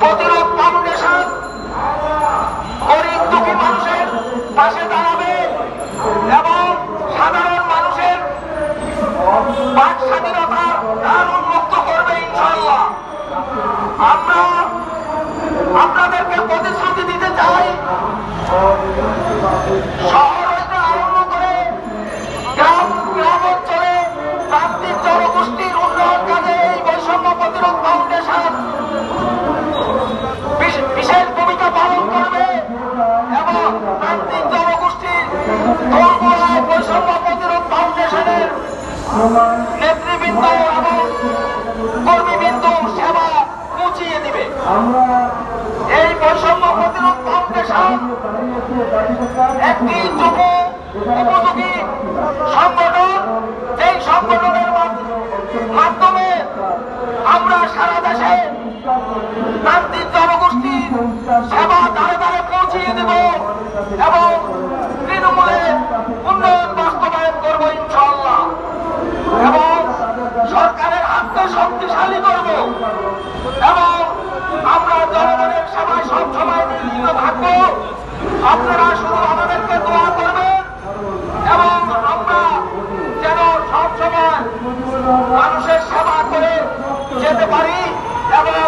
প্রতিরোধ ফাউন্ডেশন গরিব দাঁড়াবে এবং সাধারণ মানুষের বাক স্বাধীনতা তার উন্মুক্ত করবে ইনশাল্লাহ আমরা আপনাদেরকে প্রতিশ্রুতি দিতে চাই একটি যুব উপযোগী সংগঠন যেই সংগঠনের মাধ্যমে আমরা সারা দেশে প্রান্তিক জনগোষ্ঠীর সেবা দ্বারে দ্বারে পৌঁছিয়ে দেব এবং তৃণমূলে উন্নয়ন বাস্তবায়ন করব ইনশাল্লাহ এবং সরকারের হাতকে শক্তিশালী করব এবং আমরা জনগণের সেবায় সবসময় আপনারা শুধু আমাদেরকে দোয়া করবেন এবং আমরা যেন সবসময় মানুষের সেবা করে যেতে পারি এবং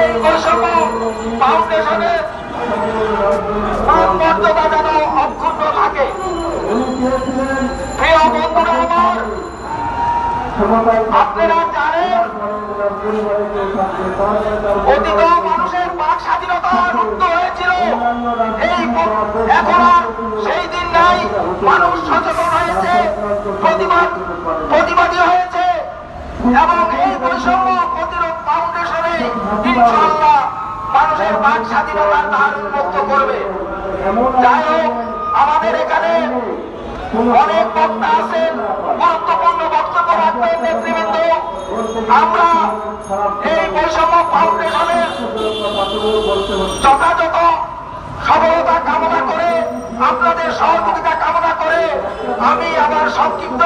এই ফাউন্ডেশনের থাকে। আপনারা জানেন অতীত মানুষের বাক স্বাধীনতা এখন আর সেই দিন নাই মানুষ সচেতন হয়েছে প্রতিবাদ প্রতিবাদী হয়েছে এবং এই বৈষম্য প্রতিরোধ ফাউন্ডেশনে ইনশাল্লাহ মানুষের বাক স্বাধীনতার দ্বার মুক্ত করবে যাই হোক আমাদের এখানে অনেক বক্তা আছেন গুরুত্বপূর্ণ বক্তব্য রাখবেন নেতৃবৃন্দ আমরা এই বৈষম্য ফাউন্ডেশনের যথাযথ সফলতা কামনা করে আপনাদের সহযোগিতা কামনা করে আমি আমার সংক্ষিপ্ত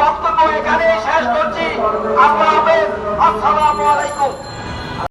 বক্তব্য এখানেই শেষ করছি। আল্লাহ হাফেজ। আসসালামু আলাইকুম।